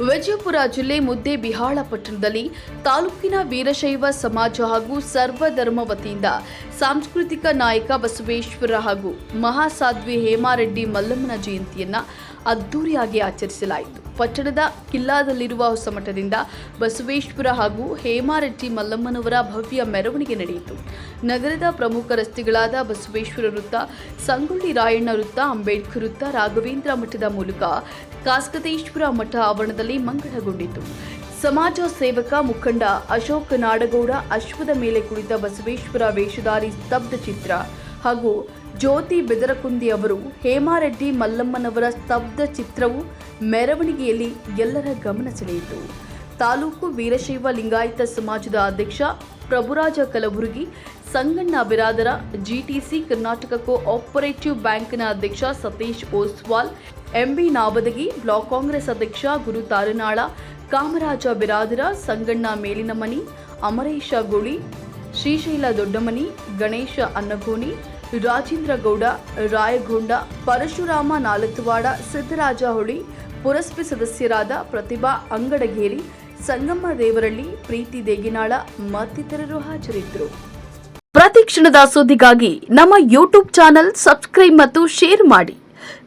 ವಿಜಯಪುರ ಜಿಲ್ಲೆ ಮುದ್ದೇಬಿಹಾಳ ಪಟ್ಟಣದಲ್ಲಿ ತಾಲೂಕಿನ ವೀರಶೈವ ಸಮಾಜ ಹಾಗೂ ಸರ್ವಧರ್ಮ ವತಿಯಿಂದ ಸಾಂಸ್ಕೃತಿಕ ನಾಯಕ ಬಸವೇಶ್ವರ ಹಾಗೂ ಮಹಾಸಾಧ್ವಿ ಹೇಮಾರೆಡ್ಡಿ ಮಲ್ಲಮ್ಮನ ಜಯಂತಿಯನ್ನ ಅದ್ದೂರಿಯಾಗಿ ಆಚರಿಸಲಾಯಿತು. ಪಟ್ಟಣದ ಕಿಲ್ಲಾದಲ್ಲಿರುವ ಹೊಸಮಠದಿಂದ ಬಸವೇಶ್ವರ ಹಾಗೂ ಹೇಮಾರೆಡ್ಡಿ ಮಲ್ಲಮ್ಮನವರ ಭವ್ಯ ಮೆರವಣಿಗೆ ನಡೆಯಿತು. ನಗರದ ಪ್ರಮುಖ ರಸ್ತೆಗಳಾದ ಬಸವೇಶ್ವರ ವೃತ್ತ, ಸಂಗೊಳ್ಳಿ ರಾಯಣ್ಣ ವೃತ್ತ, ಅಂಬೇಡ್ಕರ್ ವೃತ್ತ, ರಾಘವೇಂದ್ರ ಮಠದ ಮೂಲಕ ಕಾಸ್ಕತೇಶ್ವರ ಮಠ ಆವರಣದಲ್ಲಿ ಮಂಗಳಗೊಂಡಿತು. ಸಮಾಜ ಸೇವಕ ಮುಖಂಡ ಅಶೋಕ್ ನಾಡಗೌಡ ಅಶ್ವದ ಮೇಲೆ ಕುಳಿತ ಬಸವೇಶ್ವರ ವೇಷಧಾರಿ ಸ್ತಬ್ಧ ಚಿತ್ರ ಹಾಗೂ ಜ್ಯೋತಿ ಬೆದರಕುಂದಿ ಅವರು ಹೇಮಾರೆಡ್ಡಿ ಮಲ್ಲಮ್ಮನವರ ಸ್ತಬ್ಧ ಚಿತ್ರವು ಮೆರವಣಿಗೆಯಲ್ಲಿ ಎಲ್ಲರ ಗಮನ ಸೆಳೆಯಿತು. ತಾಲೂಕು ವೀರಶೈವ ಲಿಂಗಾಯತ ಸಮಾಜದ ಅಧ್ಯಕ್ಷ ಪ್ರಭುರಾಜ ಕಲಬುರಗಿ, ಸಂಗಣ್ಣ ಬಿರಾದರ, ಜಿಟಿಸಿ ಕರ್ನಾಟಕ ಕೋಆಪರೇಟಿವ್ ಬ್ಯಾಂಕ್ನ ಅಧ್ಯಕ್ಷ ಸತೀಶ್ ಓಸ್ವಾಲ್ ಎಂಬಿ ನಾಬದಗಿ, ಬ್ಲಾಕ್ ಕಾಂಗ್ರೆಸ್ ಅಧ್ಯಕ್ಷ ಗುರು ತಾರನಾಳ, ಕಾಮರಾಜ ಬಿರಾದರ, ಸಂಗಣ್ಣ ಮೇಲಿನಮನಿ, ಅಮರೇಶ ಗೋಳಿ, ಶ್ರೀಶೈಲ ದೊಡ್ಡಮನಿ, ಗಣೇಶ ಅನ್ನಗೋಣಿ, ರಾಜೇಂದ್ರ ಗೌಡ, ರಾಯಗೊಂಡ, ಪರಶುರಾಮ ನಾಲತ್ವಾಡ ಸಿದ್ದರಾಜ ಹೊಳಿ ಪುರಸ್ಪಿ ಸದಸ್ಯರಾದ ಪ್ರತಿಭಾ ಅಂಗಡಗೇರಿ, ಸಂಗಮ್ಮ ದೇವರಳ್ಳಿ, ಪ್ರೀತಿ ದೇಗಿನಾಳ ಮತ್ತಿತರರು ಹಾಜರಿದ್ದರು. ಪ್ರತಿ ಕ್ಷಣದ ಸುದ್ದಿಗಾಗಿ ನಮ್ಮ ಯೂಟ್ಯೂಬ್ ಚಾನೆಲ್ ಸಬ್ಸ್ಕ್ರೈಬ್ ಮತ್ತು ಶೇರ್ ಮಾಡಿ.